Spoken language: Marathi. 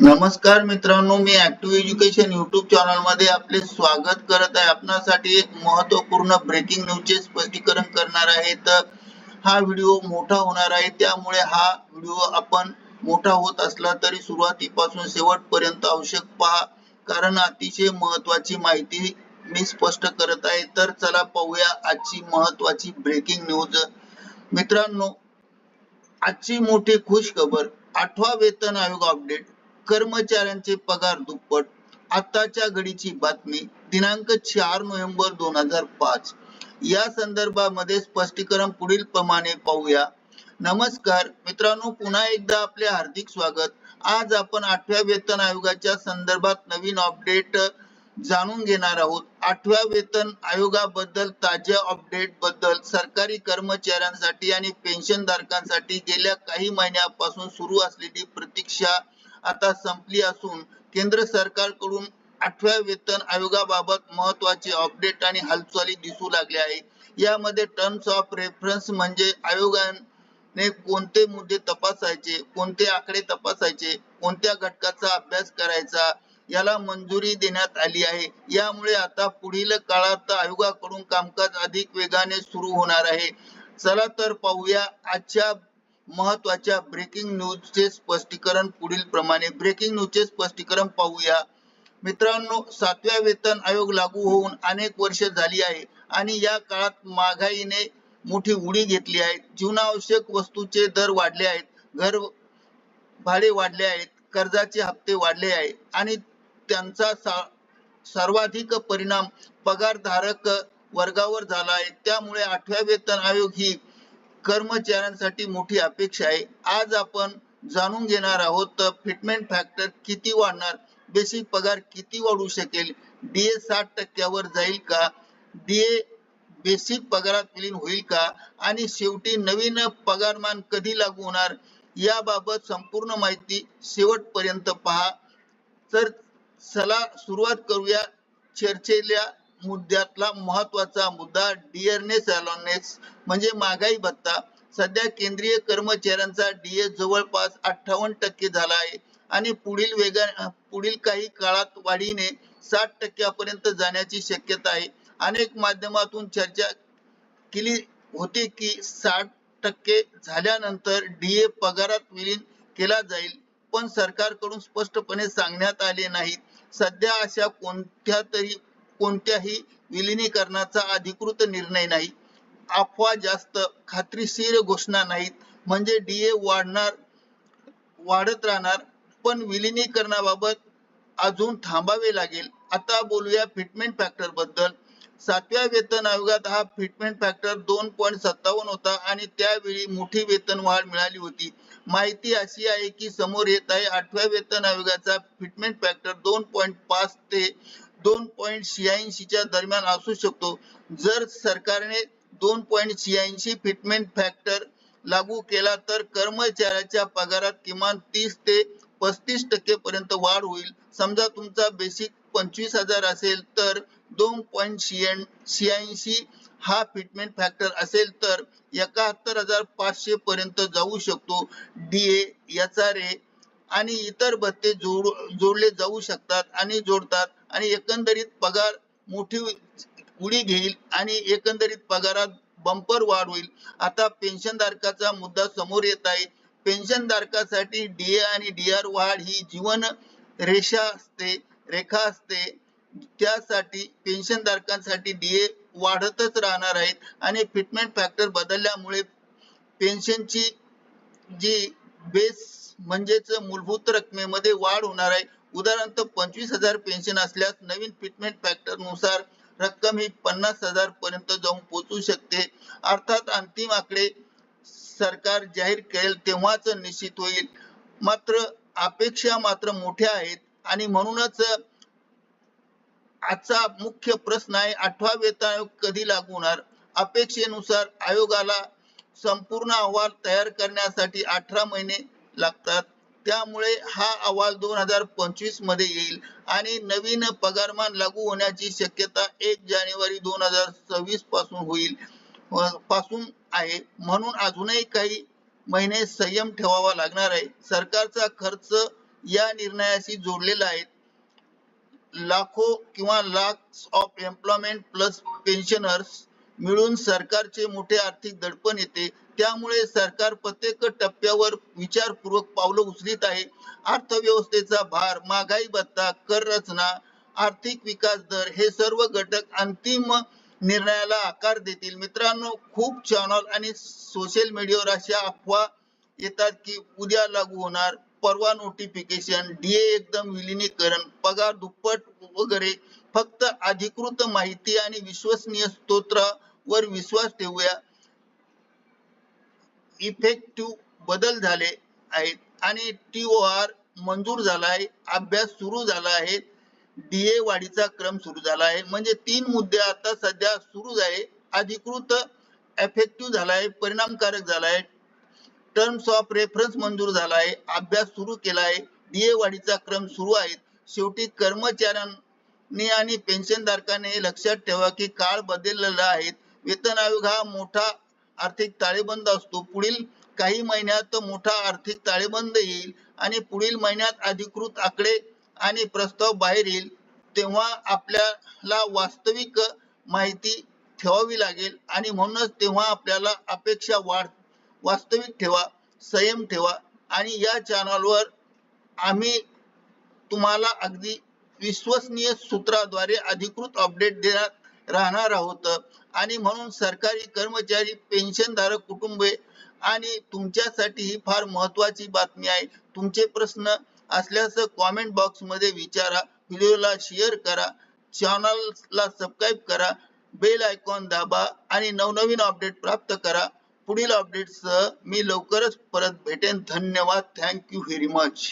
नमस्कार मित्रांनो मी ऍक्टिव्ह एज्युकेशन युट्यूब चॅनलमध्ये आपले स्वागत करत आहे. आपणासाठी एक महत्त्वपूर्ण ब्रेकिंग न्यूजचे स्पष्टीकरण करणार आहे. तर हा व्हिडिओ मोठा होणार आहे. त्यामुळे हा व्हिडिओ आपण मोठा होत असला तरी सुरुवातीपासून शेवटपर्यंत आवश्यक पहा. कारण अतिशय महत्वाची माहिती मी स्पष्ट करत आहे. तर चला पाहूया आजची महत्वाची ब्रेकिंग न्यूज मित्रांनो आजची मोठी खुश खबर आठवा वेतन आयोग अपडेट कर्मचाऱ्यांचे पगार दुप्पट. आताच्या घडीची बातमी दिनांक चार नोव्हेंबर दोन हजार पाच. या संदर्भामध्ये स्पष्टीकरण पुढील प्रमाणे पाहूया. नमस्कार मित्रांनो पुन्हा एकदा आपले हार्दिक स्वागत. आज आपण आठव्या वेतन आयोगाच्या संदर्भात नवीन अपडेट जाणून घेणार आहोत. आठव्या वेतन आयोगाबद्दल ताज्या अपडेटबद्दल सरकारी कर्मचाऱ्यांसाठी आणि पेन्शन धारकांसाठी गेल्या काही महिन्यापासून सुरू असलेली प्रतीक्षा आता संपली असून केंद्र सरकारकडून आठव्या वेतन आयोगाबाबत महत्त्वाचे अपडेट आणि हालचाली दिसू लागल्या आहे यामध्ये टर्म्स ऑफ रेफरन्स म्हणजे आयोगाने कोणते मुद्दे तपासायचे कोणते आकडे तपासायचे कोणत्या घटकाचा अभ्यास करायचा याला मंजुरी देण्यात आली आहे. यामुळे आता पुढील काळात आयोगाकडून कामकाज अधिक वेगाने सुरू होणार आहे. चला तर पाहूया आजच्या महत्त्वाच्या ब्रेकिंग न्यूजचे स्पष्टीकरण पुढील प्रमाणे. ब्रेकिंग न्यूजचे स्पष्टीकरण पाहूया. मित्रांनो सातव्या वेतन आयोग लागू होऊन अनेक वर्ष झाली आहे आणि या काळात महागाईने मोठी उडी घेतली आहे. जीवनावश्यक वस्तूचे दर वाढले आहेत. घर भाडे वाढले आहेत. कर्जाचे हप्ते वाढले आहे. आणि त्यांचा सा- सर्वाधिक परिणाम पगारधारक वर्गावर झाला आहे. त्यामुळे आठव्या वेतन आयोग ही कर्मचाऱ्यांसाठी मोठी अपेक्षा आहे. आज आपण जाणून घेणार आहोत फिटमेंट फॅक्टर किती वाढणार बेसिक पगार किती वाढू शकेल डीए साठ टक्क्यावर जाईल का डीए बेसिक पगारात विलीन होईल का आणि शेवटी नवीन पगारमान कधी लागू होणार याबाबत संपूर्ण माहिती शेवटपर्यंत पहा. तर चला सुरुवात करूया चर्चेल्या मुद्द्यातला महत्त्वाचा मुद्दा डिअरनेस अलाउनेस म्हणजे महागाई भत्ता. सध्या केंद्रीय कर्मचाऱ्यांचा डीए जवळपास अठ्ठावन्न टक्के झाला आहे आणि पुढील वेगा पुढील काही काळात वाढीने साठ टक्क्यापर्यंत जाण्याची शक्यता आहे. अनेक माध्यमातून चर्चा केली होती की साठ टक्के झाल्यानंतर डीए पगारात विलीन केला जाईल पण सरकारकडून स्पष्टपणे सांगण्यात आले नाही. सध्या अशा कोणत्या तरी कोणत्याही विलिनीकरणाचा अधिकृत निर्णय नाही. अफवा जास्त खात्रीशीर घोषणा नाहीत. म्हणजे डीए वाढणार वाढत राहणार. पण विलिनीकरणाबाबत अजून थांबावे लागेल. आता बोलूया फिटमेंट फॅक्टरबद्दल. सातव्या वेतन आयोगात हा फिटमेंट फॅक्टर दोन पॉईंट सत्तावन्न होता आणि त्यावेळी मोठी वेतन वाढ मिळाली होती. माहिती अशी आहे की समोर येत आहे आठव्या वेतन आयोगाचा फिटमेंट फॅक्टर दोन पॉईंट पाच ते दोन पॉईंट शहाऐंशीच्या दरम्यान असू शकतो. जर सरकारने दोन पॉईंट शहाऐंशी फिटमेंट फॅक्टर लागू केला तर कर्मचाऱ्याच्या पगारात किमान तीस ते पस्तीस टक्के पर्यंत वाढ होईल. समजा तुमचा बेसिक पंचवीस हजार असेल तर दोन पॉईंट शहाऐंशी हा फिटमेंट फॅक्टर असेल तर एकाहत्तर हजार पाचशे पर्यंत जाऊ शकतो. D A H R A आणि इतर भत्ते जोड जोडले जाऊ शकतात आणि जोडतात. आणि एकंदरीत पगार मोठी उडी घेईल आणि एकंदरीत पगारात बंपर वाढ होईल आता पेन्शन धारकाचा मुद्दा समोर येत आहे. पेन्शन धारकासाठी डीए आणि डीआर वाढ ही जीवन रेषा असते रेखा असते. त्यासाठी पेन्शन धारकांसाठी डीए वाढतच राहणार आहेत आणि फिटमेंट फॅक्टर बदलल्यामुळे पेन्शनची जी बेस म्हणजेच मूलभूत रकमेमध्ये वाढ होणार आहे. उदाहरणार्थ पंचवीस हजार पेन्शन असल्यास नवीन फिटमेंट फॅक्टरनुसार रक्कम ही पन्नास हजार पर्यंत जाऊन पोहोचू शकते. अर्थात अंतिम आकडे सरकार जाहीर करेल तेव्हाच निश्चित होईल. मात्र अपेक्षा मात्र मोठ्या आहेत आणि म्हणूनच आजचा मुख्य प्रश्न आहे आठवा वेतन आयोग कधी लागू होणार? अपेक्षेनुसार आयोगाला संपूर्ण अहवाल तयार करण्यासाठी अठरा महिने लागतात. त्यामुळे हा अहवाल दोन हजार पंचवीसमध्ये येईल आणि नवीन पगारमान लागू होण्याची शक्यता एक जानेवारी दोन हजार सव्वीसपासून होईल पासून आहे. म्हणून अजूनही काही महिने संयम ठेवावा लागणार आहे. सरकारचा खर्च या निर्णयाशी जोडलेला आहे. लाखो किंवा lakh of employment plus pensioners मिळून सरकारचे मोठे आर्थिक दडपण येते. त्यामुळे सरकार प्रत्येक टप्प्यावर विचारपूर्वक पावलं उचलित आहे. अर्थव्यवस्थेचा भार महागाई भत्ता कर रचना आर्थिक विकास दर हे सर्व घटक अंतिम निर्णयाला आकार देतील. मित्रांनो खूप चॅनल आणि सोशल मीडियावर अशा अफवा येतात की उद्या लागू होणार. परवा नोटिफिकेशन डीए एकदम विलिनीकरण पगार दुप्पट वगैरे. फक्त अधिकृत माहिती आणि विश्वसनीय स्तोत्रावर विश्वास ठेवूया. इफेक्टिव्ह बदल झाले आहेत आणि टी ओ आर मंजूर झाला आहे अभ्यास सुरू झाला आहे डीए वाढीचा क्रम सुरू झाला आहे. म्हणजे तीन मुद्दे आता सध्या सुरू आहे. अधिकृत एफेक्टिव्ह झाला आहे परिणामकारक झाला आहे. टर्म्स ऑफ रेफरन्स मंजूर झाला आहे अभ्यास सुरू केला आहे डीए वाढीचा क्रम सुरू आहे. शेवटी कर्मचाऱ्यांनी आणि पेन्शनधारकांनी धारकाने लक्षात ठेवा की काळ बदललेला आहे. वेतन आयोग हा मोठा आर्थिक ताळेबंद असतो. पुढील काही महिन्यात मोठा आर्थिक ताळेबंद येईल आणि पुढील महिन्यात अधिकृत आकडे आणि प्रस्ताव बाहेर येईल. तेव्हा आपल्याला वास्तविक माहिती ठेवावी लागेल आणि म्हणूनच तेव्हा आपल्याला अपेक्षा वाढ वास्तविक ठेवा संयम ठेवा आणि या चॅनलवर आम्ही तुम्हाला अगदी विश्वसनीय सूत्राद्वारे अधिकृत अपडेट देण्यात राहणार आहोत. आणि म्हणून सरकारी कर्मचारी पेन्शनधारक कुटुंबे आणि तुमच्यासाठी ही फार महत्वाची बातमी आहे. तुमचे प्रश्न असल्यास कॉमेंट बॉक्समध्ये विचारा. व्हिडिओला शेअर करा. चॅनलला सबस्क्राईब करा. बेल आयकॉन दाबा आणि नवनवीन अपडेट प्राप्त करा. पुढील अपडेटसह मी लवकरच परत भेटेन. धन्यवाद. Thank you very much